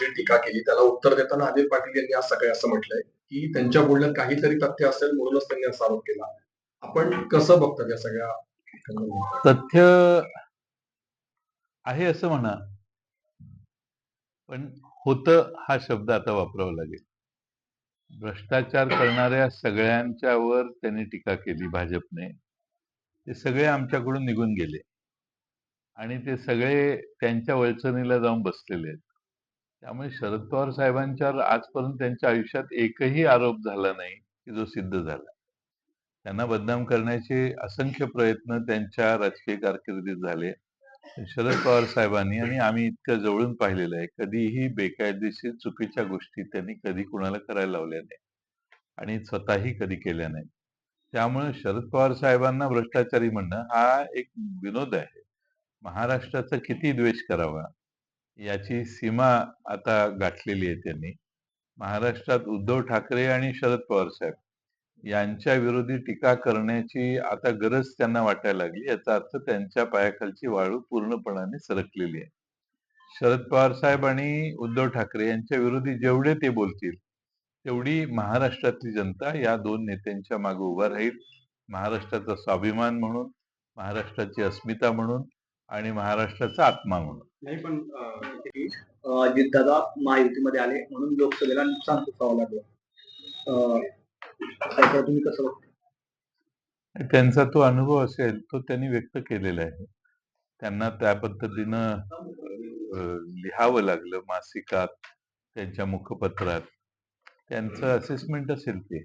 जी टीका केली त्याला उत्तर देताना अनिल पाटील यांनी आज सकाळी असं म्हटलंय की त्यांच्या बोलण्यात काहीतरी तथ्य असेल म्हणूनच त्यांनी असा आरोप केला. आपण कसं बघतात या सगळ्या तथ्य आहे असं म्हणा पण होत हा शब्द आता वापरावा लागेल. भ्रष्टाचार करणाऱ्या सगळ्यांच्यावर त्यांनी टीका केली भाजपने. ते सगळे आमच्याकडून निघून गेले. आणि ते सगळे त्यांच्या वळचणीला जाऊन बसलेले आहेत. त्यामुळे शरद पवार साहेबांच्यावर आजपर्यंत त्यांच्या आयुष्यात एकही आरोप झाला नाही की जो सिद्ध झाला. त्यांना बदनाम करण्याचे असंख्य प्रयत्न त्यांच्या राजकीय कारकिर्दीत झाले. शरद पवार साहेबांनी आणि आम्ही इतक्या जवळून पाहिलेलं आहे. कधीही बेकायदेशीर चुकीच्या गोष्टी त्यांनी कधी कुणाला करायला लावल्या नाही आणि स्वतःही कधी केल्या नाही त्यामुळे शरद पवार साहेबांना भ्रष्टाचारी म्हणणं हा एक विनोद आहे. महाराष्ट्राचा किती द्वेष करावा? याची सीमा आता गाठलेली आहे त्यांनी. महाराष्ट्रात उद्धव ठाकरे आणि शरद पवार साहेब यांच्या विरोधी टीका करण्याची आता गरज त्यांना वाटायला लागली. याचा अर्थ त्यांच्या पायाखालची वाळू पूर्णपणाने सरकलेली आहे. शरद पवार साहेब आणि उद्धव ठाकरे यांच्या विरोधी जेवढे ते बोलतील तेवढी महाराष्ट्रातली जनता या दोन नेत्यांच्या मागे उभा राहील. महाराष्ट्राचा स्वाभिमान म्हणून महाराष्ट्राची अस्मिता म्हणून आणि महाराष्ट्राचा आत्मा म्हणून. नाही पण अजितदादा महायुतीमध्ये आले म्हणून लोकसभेला नुकसान सोसावं लागलं. तुम्ही कसं बघता? त्यांचा तो अनुभव असेल तो त्यांनी व्यक्त केलेला आहे. त्यांना त्या पद्धतीनं लिहावं लागलं मासिकात त्यांच्या मुखपत्रात. त्यांचं असेसमेंट असेल ते.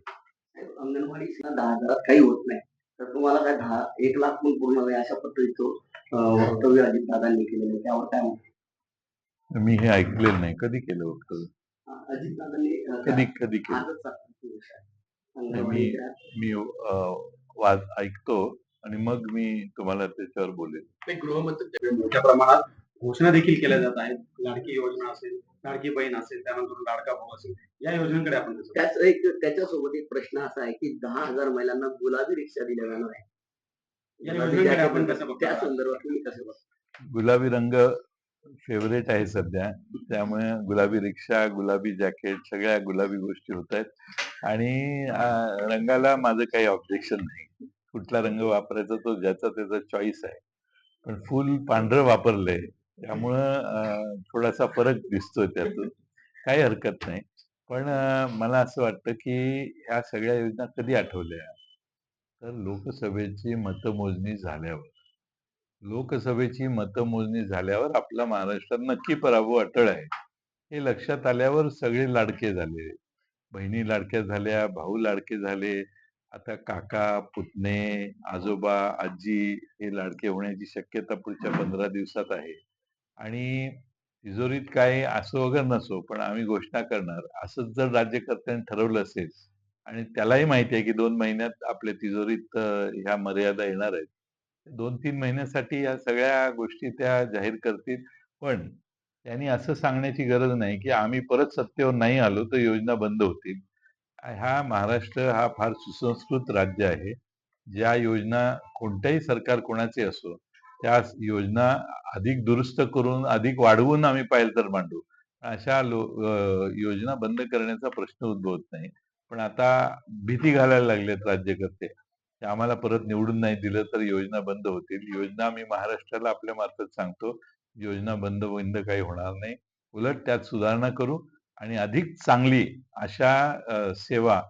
अंगणवाडी सेवा दहा हजारात काही होत नाही. तर तुम्हाला काय दहा एक लाख पण पूर्ण नाही अशा पद्धतीचं वक्तव्य अजितदादांनी केलेलं आहे. त्यावर काय म्हणता? मी हे ऐकलेलं नाही. कधी केलं वक्तव्य? अजितदादांनी कधी कधी केलं. मी मी वाद ऐकतो आणि मग मी तुम्हाला त्याच्यावर बोलेन. ते गृहमंत्री मोठ्या प्रमाणात घोषणा देखील केल्या जात आहेत. लाडकी योजना असेल लाडकी बहीण असेल त्यानंतर लाडका भाऊ असेल या योजनेकडे आपण कसं त्याच एक त्याच्यासोबत एक प्रश्न असा आहे की दहा हजार महिलांना गुलाबी रिक्षा दिल्या जाणार आहे. या गुलाबी योजनेकडे आपण jacket कसं बघतो? त्या संदर्भात तुम्ही कसं बघता? गुलाबी रंग फेवरेट आहे सध्या. त्यामुळे गुलाबी रिक्षा गुलाबी जॅकेट सगळ्या गुलाबी गोष्टी होत आहेत. आणि अं, रंगाला माझं काही ऑब्जेक्शन नाही. कुठला रंग वापरायचा तो ज्याचा त्याचा चॉईस आहे. पण फुल पांढरं वापरलंय. त्यामुळं थोडासा फरक दिसतोय त्यातून. काही हरकत नाही. पण मला असं वाटतं की ह्या सगळ्या योजना कधी आठवल्या? तर लोकसभेची मतमोजणी झाल्यावर. लोकसभेची मतमोजणी झाल्यावर आपला महाराष्ट्रात नक्की पराभव अटळ आहे. हे लक्षात आल्यावर सगळे लाडके झाले. बहिणी लाडक्या झाल्या भाऊ लाडके झाले. आता काका पुतणे आजोबा आजी हे लाडके होण्याची शक्यता पुढच्या पंधरा दिवसात आहे. आणि तिजोरीत काय असो वगैरे नसो पण आम्ही घोषणा करणार. असंच जर राज्यकर्त्यांनी ठरवलं असेल आणि त्यालाही माहिती आहे की दोन महिन्यात आपल्या तिजोरीत ह्या मर्यादा येणार आहेत. दोन तीन महिन्यासाठी या सगळ्या गोष्टी त्या जाहीर करतील. पण त्यांनी असं सांगण्याची गरज नाही की आम्ही परत सत्तेवर नाही आलो तर योजना बंद होतील. हा महाराष्ट्र हा फार सुसंस्कृत राज्य आहे. ज्या योजना कोणत्याही सरकार कोणाचे असो त्या योजना अधिक दुरुस्त करून अधिक वाढवून आम्ही पाहिजे तर मांडू. अशा लो अं, योजना बंद करण्याचा प्रश्न उद्भवत नाही. पण आता भीती घालायला लागलेत राज्यकर्ते. आम्हाला परत निवडून नाही दिलं तर योजना बंद होतील. योजना मी महाराष्ट्राला आपल्या मार्फत सांगतो. योजना बंद बंद काही होणार नाही. उलट त्यात सुधारणा करू आणि अधिक चांगली अशा सेवा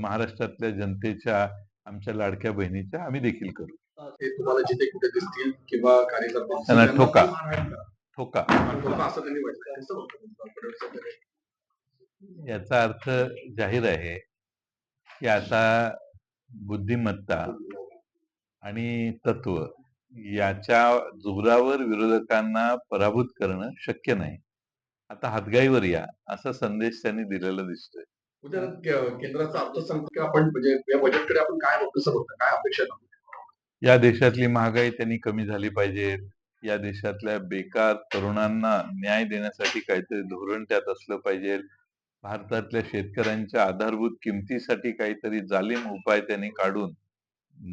महाराष्ट्रातल्या जनतेच्या आमच्या लाडक्या बहिणीच्या आम्ही देखील करू. ते तुम्हाला जिथे कुठे दिसतील किंवा कार्यकर्ते ठोका. ठोका ठोका असं त्यांनी म्हटलं? याचा अर्थ जाहीर आहे की आता बुद्धिमत्ता आणि तत्व याच्या जोरावर विरोधकांना पराभूत करणं शक्य नाही आता हातगाईवर या असा संदेश त्यांनी दिलेला दिसतोय के- केंद्राचा अर्थसंकल्प आपण म्हणजे या बजेटकडे आपण काय कसं बघतो काय अपेक्षा? या देशातली महागाई त्यांनी कमी झाली पाहिजे. या देशातल्या बेकार तरुणांना न्याय देण्यासाठी काहीतरी धोरण त्यात असलं पाहिजे. भारतातल्या शेतकऱ्यांच्या आधारभूत किमतीसाठी काहीतरी जालीम उपाय त्यांनी काढून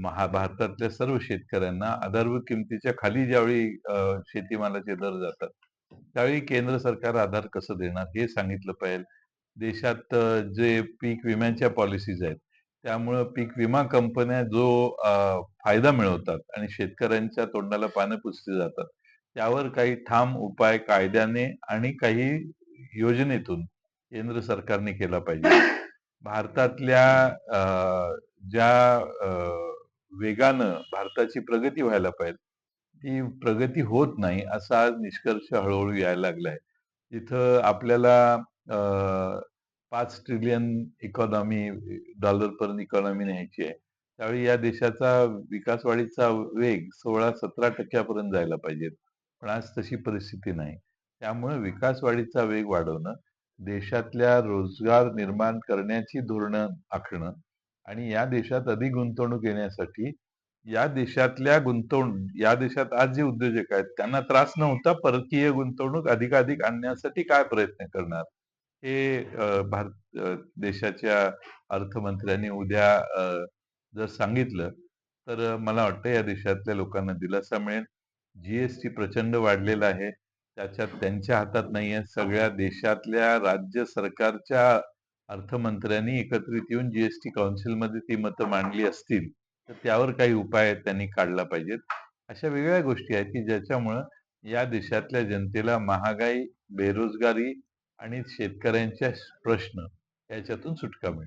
महा भारतातल्या सर्व शेतकऱ्यांना आधारभूत किमतीच्या खाली ज्यावेळी शेतीमालाचे दर जातात त्यावेळी केंद्र सरकार आधार कसं देणार हे सांगितलं पाहिजे. देशात जे पीक विम्याच्या पॉलिसीज आहेत त्यामुळं पीक विमा कंपन्या जो फायदा मिळवतात आणि शेतकऱ्यांच्या तोंडाला पानं पुसली जातात त्यावर काही ठाम उपाय कायद्याने आणि काही योजनेतून केंद्र सरकारने केला पाहिजे. भारतातल्या ज्या वेगानं भारताची प्रगती व्हायला पाहिजे ती प्रगती होत नाही असा आज निष्कर्ष हळूहळू यायला लागलाय. तिथं आपल्याला अ, पाच ट्रिलियन इकॉनॉमी डॉलर पर्यंत इकॉनॉमी न्यायची आहे. त्यावेळी या देशाचा विकासवाढीचा वेग सोळा सतरा टक्क्यापर्यंत जायला पाहिजे पण आज तशी परिस्थिती नाही. त्यामुळे विकासवाढीचा वेग वाढवणं देशातल्या रोजगार निर्माण करण्याची धोरणं आखणं आणि या देशात अधिक गुंतवणूक येण्यासाठी या देशातल्या गुंतवणूक या देशात आज जे उद्योजक आहेत त्यांना त्रास नव्हता परकीय गुंतवणूक अधिकाधिक आणण्यासाठी काय प्रयत्न करणार? हे भारत देशाच्या अर्थमंत्र्यांनी उद्या जर सांगितलं तर मला वाटतं या देशातल्या लोकांना दिलासा मिळेल. जीएसटी प्रचंड वाढलेला आहे. त्याच्यात त्यांच्या हातात नाहीये. सगळ्या देशातल्या राज्य सरकारच्या अर्थमंत्र्यांनी एकत्रित येऊन जीएसटी काउन्सिलमध्ये ती मतं मांडली असतील तर त्यावर काही उपाय त्यांनी काढला पाहिजेत. अशा वेगळ्या गोष्टी आहेत की ज्याच्यामुळं या देशातल्या जनतेला महागाई बेरोजगारी आणि शेतकऱ्यांच्या प्रश्न याच्यातून सुटका मिळेल